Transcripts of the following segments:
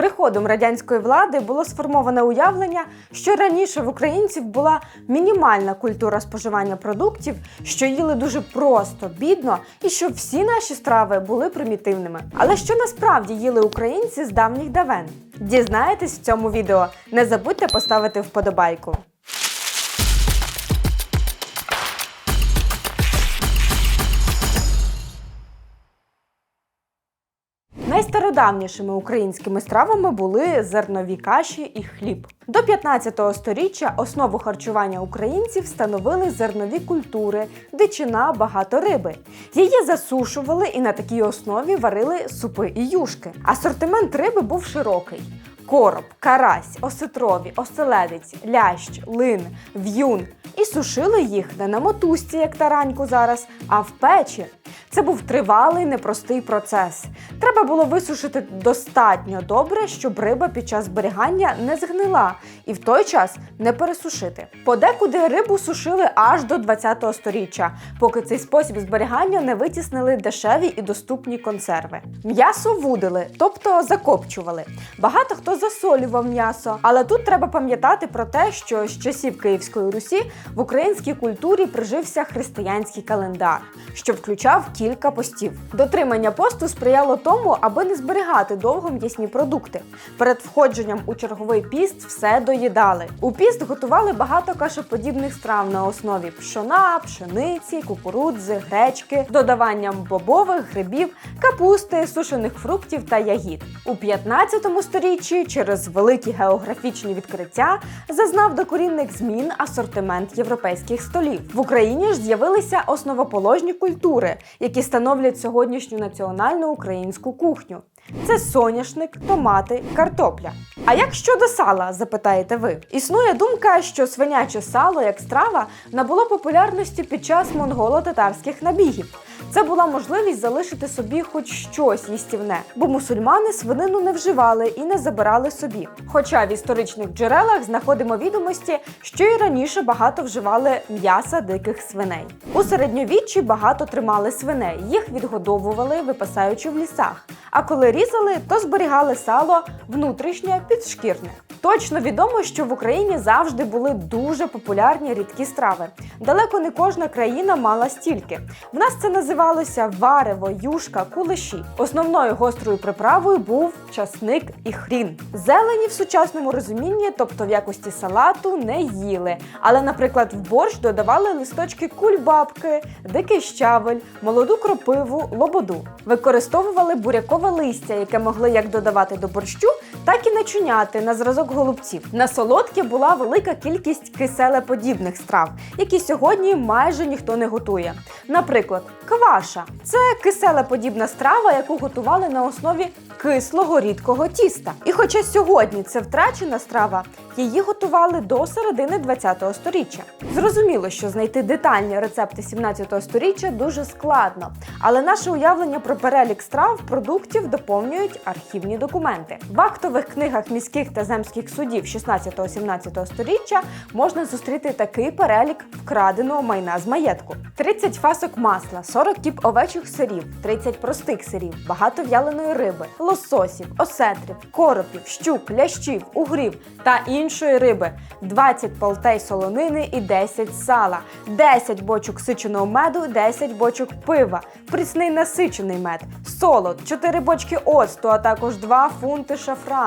приходом радянської влади було сформоване уявлення, що раніше в українців була мінімальна культура споживання продуктів, що їли дуже просто, бідно, і що всі наші страви були примітивними. Але що насправді їли українці з давніх давен? Дізнаєтесь в цьому відео. Не забудьте поставити вподобайку. Найстародавнішими українськими стравами були зернові каші і хліб. До 15 століття основу харчування українців становили зернові культури, дичина, багато риби. Її засушували і на такій основі варили супи і юшки. Асортимент риби був широкий. Короб, карась, осетрові, оселедець, лящ, лин, в'юн. І сушили їх не на мотузці, як тараньку зараз, а в печі. Це був тривалий, непростий процес. Треба було висушити достатньо добре, щоб риба під час зберігання не згнила і в той час не пересушити. Подекуди рибу сушили аж до 20-го сторіччя, поки цей спосіб зберігання не витіснили дешеві і доступні консерви. М'ясо вудили, тобто закопчували. Багато хто засолював м'ясо, але тут треба пам'ятати про те, що з часів Київської Русі в українській культурі прижився християнський календар, що включав кілька постів. Дотримання посту сприяло тому, аби не зберігати довго м'ясні продукти. Перед входженням у черговий піст все доїдали. У піст готували багато кашеподібних страв на основі пшона, пшениці, кукурудзи, гречки, додаванням бобових, грибів, капусти, сушених фруктів та ягід. У 15 сторіччі через великі географічні відкриття зазнав докорінних змін асортимент європейських столів. В Україні ж з'явилися основоположні культури, які становлять сьогоднішню національну українську кухню. Це соняшник, томати, картопля. А як щодо сала, запитаєте ви? Існує думка, що свиняче сало як страва набуло популярності під час монголо-татарських набігів. Це була можливість залишити собі хоч щось їстівне, бо мусульмани свинину не вживали і не забирали собі. Хоча в історичних джерелах знаходимо відомості, що і раніше багато вживали м'яса диких свиней. У середньовіччі багато тримали свиней, їх відгодовували, випасаючи в лісах. А коли різали, то зберігали сало внутрішнє підшкірне. Точно відомо, що в Україні завжди були дуже популярні рідкі страви. Далеко не кожна країна мала стільки. В нас це називалося варево, юшка, кулеші. Основною гострою приправою був часник і хрін. Зелені в сучасному розумінні, тобто в якості салату, не їли. Але, наприклад, в борщ додавали листочки кульбабки, дикий щавель, молоду кропиву, лободу. Використовували бурякове листя, яке могли як додавати до борщу, так і начиняти на зразок голубців. На солодке була велика кількість киселеподібних страв, які сьогодні майже ніхто не готує. Наприклад, кваша це киселеподібна страва, яку готували на основі кислого рідкого тіста. І хоча сьогодні це втрачена страва, її готували до середини 20-го сторіччя. Зрозуміло, що знайти детальні рецепти 17-го сторіччя дуже складно, але наше уявлення про перелік страв продуктів доповнюють архівні документи. В актових книгах міських та земських судів 16-17 сторіччя можна зустріти такий перелік вкраденого майна з маєтку: 30 фасок масла, 40 кіп овечих сирів, 30 простих сирів, багато в'яленої риби, лососів, осетрів, коропів, щук, лящів, угрів та іншої риби, 20 полтей солонини і 10 сала, 10 бочок сиченого меду, 10 бочок пива, прісний насичений мед, солод, 4 бочки оцту, а також 2 фунти шафрану,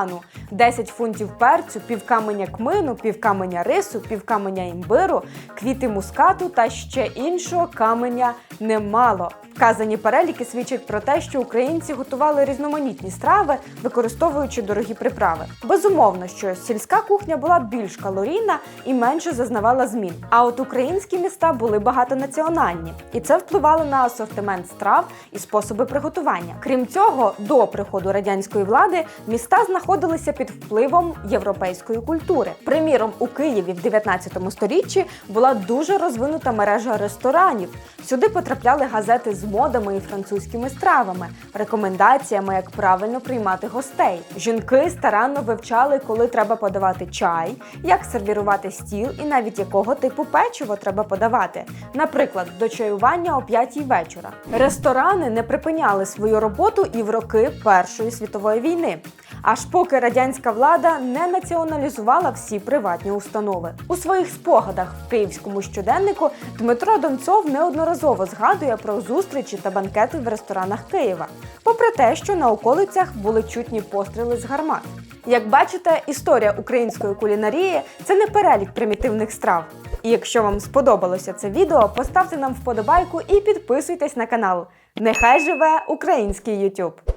10 фунтів перцю, півкаменя кмину, півкаменя рису, півкаменя імбиру, квіти мускату та ще іншого каменя немало. Вказані переліки свідчать про те, що українці готували різноманітні страви, використовуючи дорогі приправи. Безумовно, що сільська кухня була більш калорійна і менше зазнавала змін. А от українські міста були багатонаціональні, і це впливало на асортимент страв і способи приготування. Крім цього, до приходу радянської влади міста знаходилися під впливом європейської культури. Приміром, у Києві в 19 сторіччі була дуже розвинута мережа ресторанів. Сюди потрапляли газети з модами і французькими стравами, рекомендаціями, як правильно приймати гостей. Жінки старанно вивчали, коли треба подавати чай, як сервірувати стіл і навіть якого типу печиво треба подавати. Наприклад, до чаювання о 5 вечора. Ресторани не припиняли свою роботу і в роки Першої світової війни. Аж поки радянська влада не націоналізувала всі приватні установи. У своїх спогадах в київському щоденнику Дмитро Донцов неодноразово згадує про зустрічі та банкети в ресторанах Києва, попри те, що на околицях були чутні постріли з гармат. Як бачите, історія української кулінарії це не перелік примітивних страв. І якщо вам сподобалося це відео, поставте нам вподобайку і підписуйтесь на канал. Нехай живе український YouTube!